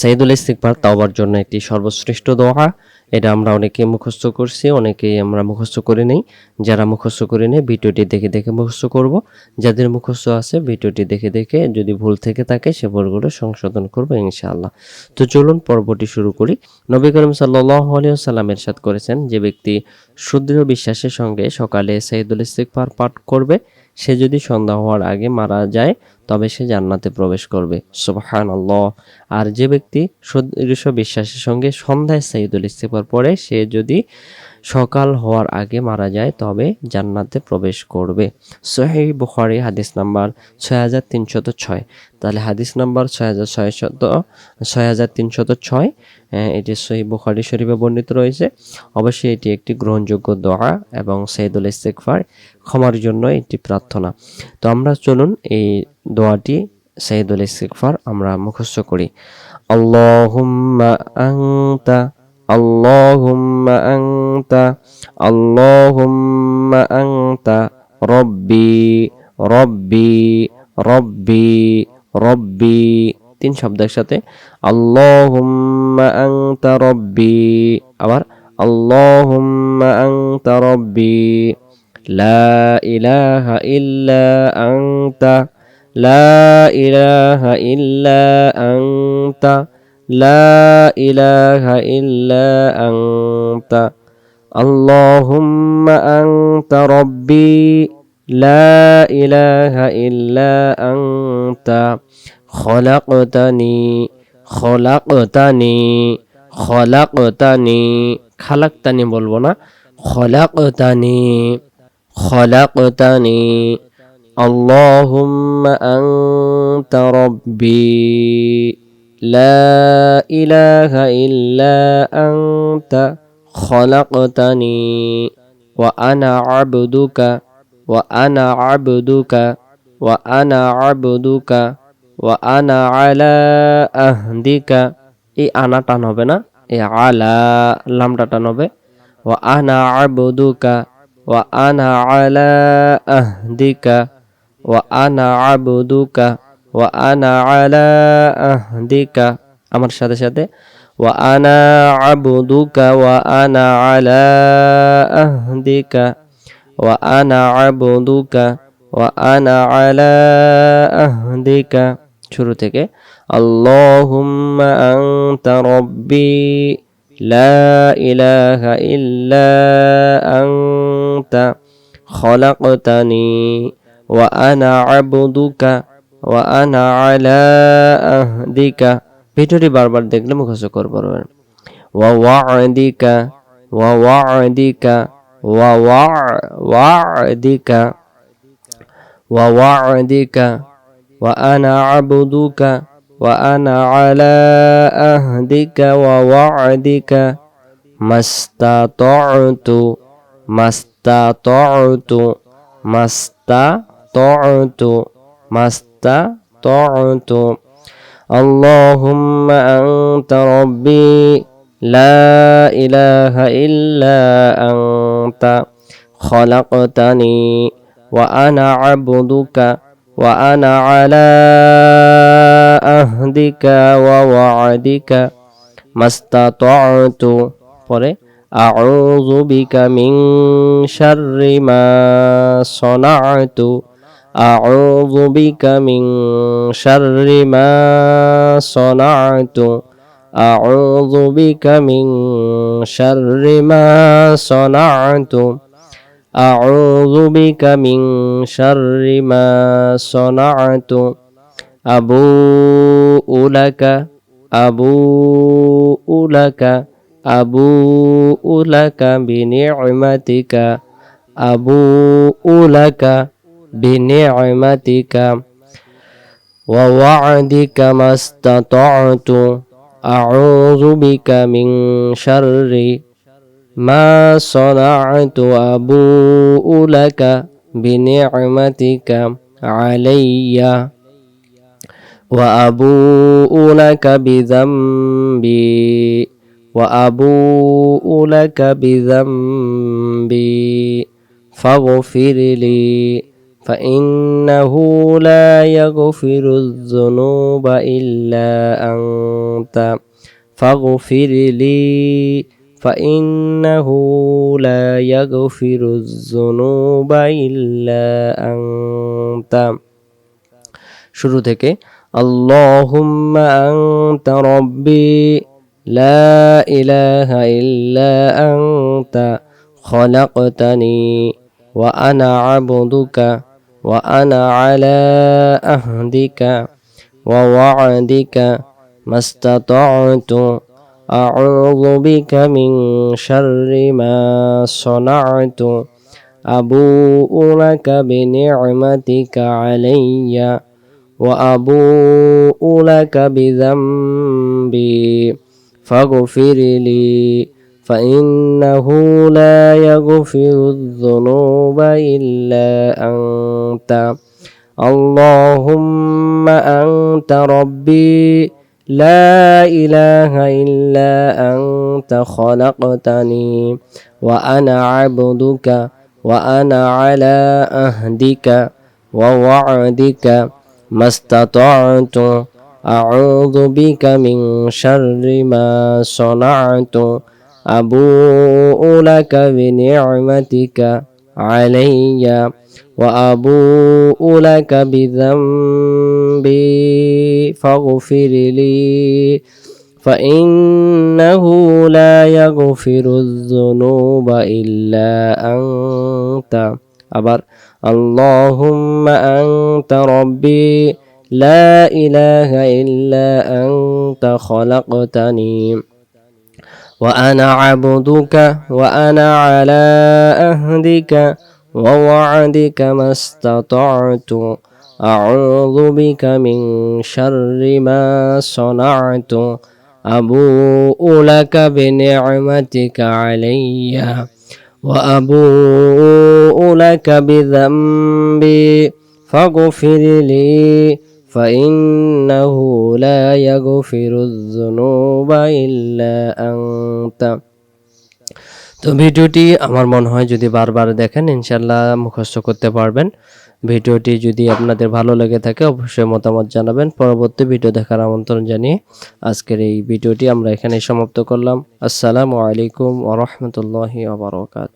সাইদুল ইস্তিকবার তাওবার জন্য একটি সর্বশ্রেষ্ঠ দোয়া। এটা আমরা অনেকে মুখস্থ করছি, অনেকেই আমরা মুখস্থ করে নেই। যারা মুখস্থ করে নেই ভিডিওটি দেখে দেখে মুখস্থ করব। যাদের মুখস্থ আছে, ভিডিওটি দেখে দেখে যদি ভুল থেকে থাকে, সে ভুলগুলো সংশোধন করব ইনশাআল্লাহ। তো চলুন পর্বটি শুরু করি। নবী করিম সাল্লাহ সাল্লাম এরশাদ করেছেন যে ব্যক্তি সুদৃঢ় বিশ্বাসের সঙ্গে সকালে সাইদুল ইস্তিকবার পাঠ করবে, সে যদি সন্ধ্যা হওয়ার আগে মারা যায় তবে সে জান্নাতে প্রবেশ করবে। সুবহান আর যে ব্যক্তি সুদৃঢ় বিশ্বাসের সঙ্গে সন্ধ্যায় সাইদুল ইস্তিকবার পড়ে সে যদি সকাল হওয়ার আগে মারা যায় তবে জান্নাতে প্রবেশ করবে। সোহেই বুখারি হাদিস নাম্বার ছয় হাজার তিনশত ছয়। তাহলে হাদিস নাম্বার ছয় হাজার ছয়শত ছয় হাজার তিনশত ছয় আহ, এটি সহি বুখারি শরীফে বর্ণিত রয়েছে। অবশ্যই এটি একটি গ্রহণযোগ্য দোয়া এবং সৈদুল ইস্তেকফার ক্ষমার জন্য একটি প্রার্থনা। তো আমরা চলুন এই দোয়াটি সৈদুল ইস্তেকফার আমরা মুখস্থ করি। আংতা আংতা আংতা রব্বি রব্বি রব্বি রব্বি। তিন শব্দের সাথে আল্লাহুম্মা আংতা রব্বি। আবার, আল্লাহুম্মা আংতা রব্বি। লা ইলাহা ইল্লা আংতা লা ইলাহা ইল্লা আংতা লা ইলাহা ইল্লা আংতা اللهم أنت ربي لا إله إلا أنت خلقتني خلقتني خلقتني খালাক্তানি বলবো না খলাকতানি খলাকতানি اللهم أنت ربي لا إله إلا أنت خلقتني وأنا عبدك وأنا عبدك وأنا عبدك وأنا على أهدك এই আনা টান হবে না এই আলা লামটা টান হবে ওয়া আনা আবুদুকা ওয়া আনা আলা আহদিকা ওয়া আনা আবুদুকা, ওয়া আনা আলা আহদিকা। আমার সাথে সাথে, ওয়া আনা আবুদুকা, ওয়া আনা আলা আহদিকা। ওয়া আনা আবুদুকা, ওয়া আনা আলা আহদিকা। শুরু থেকে, আল্লাহুম্মা আনতা রব্বি, লা ইলাহা ইল্লা আনতা, খলাকতানি। ওয়া আনা আবদুকা ওয়া আনা আলা আহদিকা ভিডিওটি বারবার দেখলে মুখস্থ করে পারবেন ওয়া ওয়াদিকা ওয়া ওয়াদিকা ওয়া ওয়া ওয়াদিকা ওয়া ওয়াদিকা وأنا عبدك وأنا على أهدك ووعدك ما استطعت ما استطعت ما استطعت ما استطعت اللهم أنت ربي لا إله إلا أنت خلقتني وأنا عبدك وأنا على أهدك ووعدك ما استطعت পরে أعوذ بك من شر ما صنعت أعوذ بك من شر ما صنعت أعوذ بك من شر ما صنعت أعوذ بك من شر ما صنعت أبوء لك أبوء لك أبوء لك بنعمتك أبوء لك بنعمتك ووعدك ما استطعت. أعوذ بك من شر ما صنعت أبوء لك بنعمتك علي وأبوء لك بذنبي وأبوء لك بذنبي فاغفر لي فإنه لا يغفر الذنوب إلا أنت فاغفر لي فإنه لا يغفر الذنوب إلا أنت শুরু থেকে اللهم أنت ربي لا إله إلا أنت خلقتني وأنا عبدك وأنا على أهدك ووعدك ما استطعت. أعوذ بك من شر ما صنعت. أبوء لك بنعمتك عليّ وأبوء لك بذنبي. فاغفر لي فإنه لا يغفر الذنوب إلا أنت. اللهم أنت ربي لا إله إلا أنت خلقتني وأنا عبدك وأنا على أهدك ووعدك ما استطعت. أعوذ بك من شر ما صنعت. أبوء لك بنعمتك علي وأبوء لك بذنبي فاغفر لي فإنه لا يغفر الذنوب إلا أنت أبر اللهم أنت ربي لا إله إلا أنت خلقتني وأنا عبدك وأنا على أهدك ووعدك ما استطعت. أعوذ بك من شر ما صنعت. أبوء لك بنعمتك عليّ. وأبوء لك بذنبي فاغفر لي. فإنه لا يغفر الذنوب إلا أنت তো ভিডিওটি আমার মনে হয় যদি বারবার দেখেন ইনশাল্লাহ মুখস্থ করতে পারবেন ভিডিওটি যদি আপনাদের ভালো লেগে থাকে অবশ্যই মতামত জানাবেন পরবর্তী ভিডিও দেখার আমন্ত্রণ জানিয়ে আজকের এই ভিডিওটি আমরা এখানে সমাপ্ত করলাম আসসালামু আলাইকুম ওরহমতুল্লাহি আবরকাত